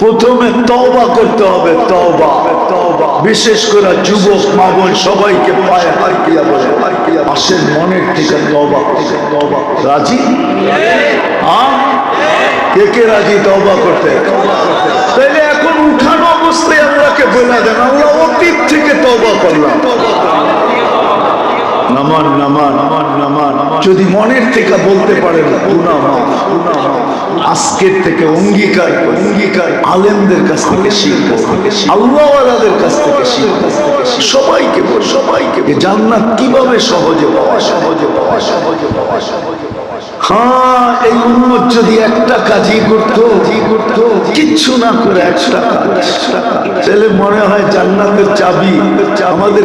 প্রথমে তওবা করতে হবে, তওবা। বিশেষ করে যুবক, মা বোন সবাইকে পায়ে হাত কিয়া বলে। আসেন মনের থেকে তওবা। তওবা রাজি কে কে রাজি তওবা করতে? তাইলে এখন উঠানো অবস্থায় আল্লাহকে বলে দেন, আল্লাহ অতীত থেকে তওবা করলাম। নামান নামান। যদি মনের থেকে বলতে পারেন গুনাহ মাফ। আজকের থেকে অঙ্গীকার অঙ্গীকার আলেমদের কাছ থেকে শিখব আল্লাহওয়ালাদের কাছ থেকে শিখব সবাইকে সবাইকে। জান্নাত কীভাবে সহজে পাওয়া সহজে পাওয়া সহজে পাওয়া সহজে পাওয়া হ্যাঁ এই উন্মত যদি একটা কাজই করতো কিচ্ছু না করে একটা তাহলে মনে হয় জান্নাতের চাবি। আমাদের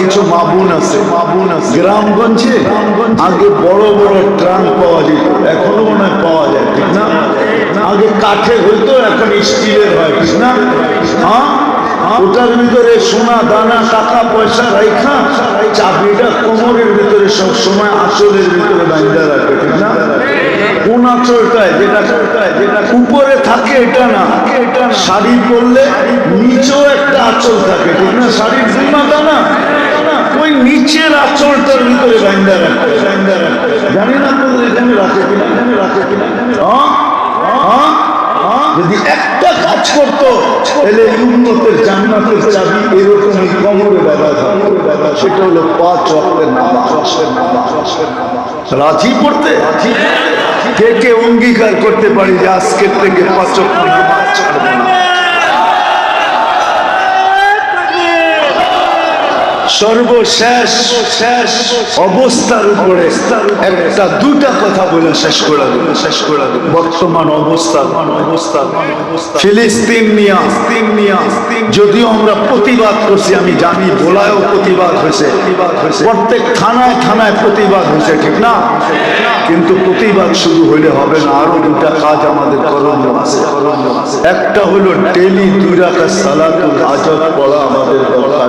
কিছু মাবুন আছে। মাবুন আছে গ্রামগঞ্জে আগে বড় বড় ট্রাম পাওয়া যেত, এখনও মনে হয় পাওয়া যায়, ঠিক না? আগে কাঠের হইতো, এখন স্টিলের হয়, ঠিক না? হ্যাঁ? ওটার ভিতরে সোনা, দানা, টাকা, পয়সা রাইখা, চাবিটা কোমরের ভিতরে সব সময় আঁচলের ভিতরে বান্ধা রাখে, ঠিক না? কোন আঁচলটায় যেটা যেটা উপরে থাকে এটা না। এটা শাড়ি পরলে নিচেও একটা আঁচল থাকে, ঠিক না? শাড়ির মাথা না। ওই নিচের আঁচলটার ভিতরে বান্ধা রাখে বান্ধা রাখে জানি না তো এখানে রাখে কিনা, এখানে রাখে কিনা হ্যাঁ? হ্যাঁ? যদি একটা কাজ করতো, তাহলে উন্নতের জান্নাতের চাবি এরকমই কমরে বাধা থাকতো সেটা হলো পাঁচ ওয়াক্তের নামাজ। রাজি পড়তে? কে কে অঙ্গীকার করতে পারি যে আজকের থেকে পাঁচক নামাজ ছাড়বো না? সর্বশেষ শেষ অবস্থার উপরে একটা দুটা কথা বলে শেষ করে দেবো। শেষ করে দেবো বর্তমান অবস্থা অবস্থা ফিলিস্তিন নিয়া। নিয়া যদিও আমরা প্রতিবাদ করছি, আমি জানি বোলায়ও প্রতিবাদ হয়েছে। প্রত্যেক থানায় থানায় প্রতিবাদ হয়েছে, ঠিক না? কিন্তু প্রতিবাদ শুরু হইলে হবে না, আরও দুটা কাজ আমাদের করণীয় আছে। একটা হলো ডেলি দুই রাখা সালাতুল আজব পড়া আমাদের দরকার।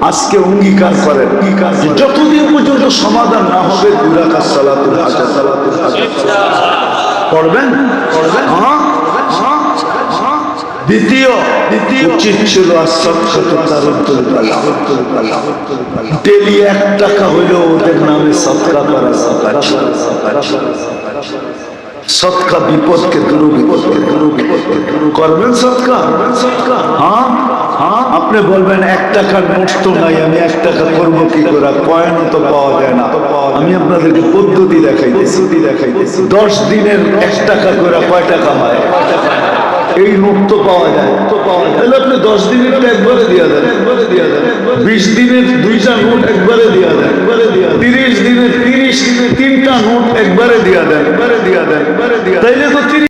আজকে অঙ্গীকার করেন। যতদিন পর্যন্ত সমাধান না হবে পড়বেন? হ্যাঁ? হ্যাঁ? হ্যাঁ? দ্বিতীয় ছিল সৎকা বিপদকে করবেন সৎকা? হ্যাঁ? হ্যাঁ? আপনি বলবেন, এক টাকার নোট তো নাই, আমি এক টাকা করব কি করে? কয়েনও তো পাওয়া যায় না। আমি আপনাদেরকে পদ্ধতি দেখাইতেছি। দেখাইতেছি দশ দিনের এক টাকা করে কয় টাকা হয়? এই নোট তো পাওয়া যায়। তো পাওয়া যায় তাহলে আপনি দশ দিনের একবারে দিয়া দেন একবারে দিয়া দেন। বিশ দিনের দুইটা নোট একবারে দিয়া দেন। একবারে দিয়া। তিরিশ দিনের তিরিশ দিনের তিনটা নোট একবারে দিয়া দেন। একবারে দিয়া দেন একবারে দিয়া দেন। তাইলে তো তিরিশ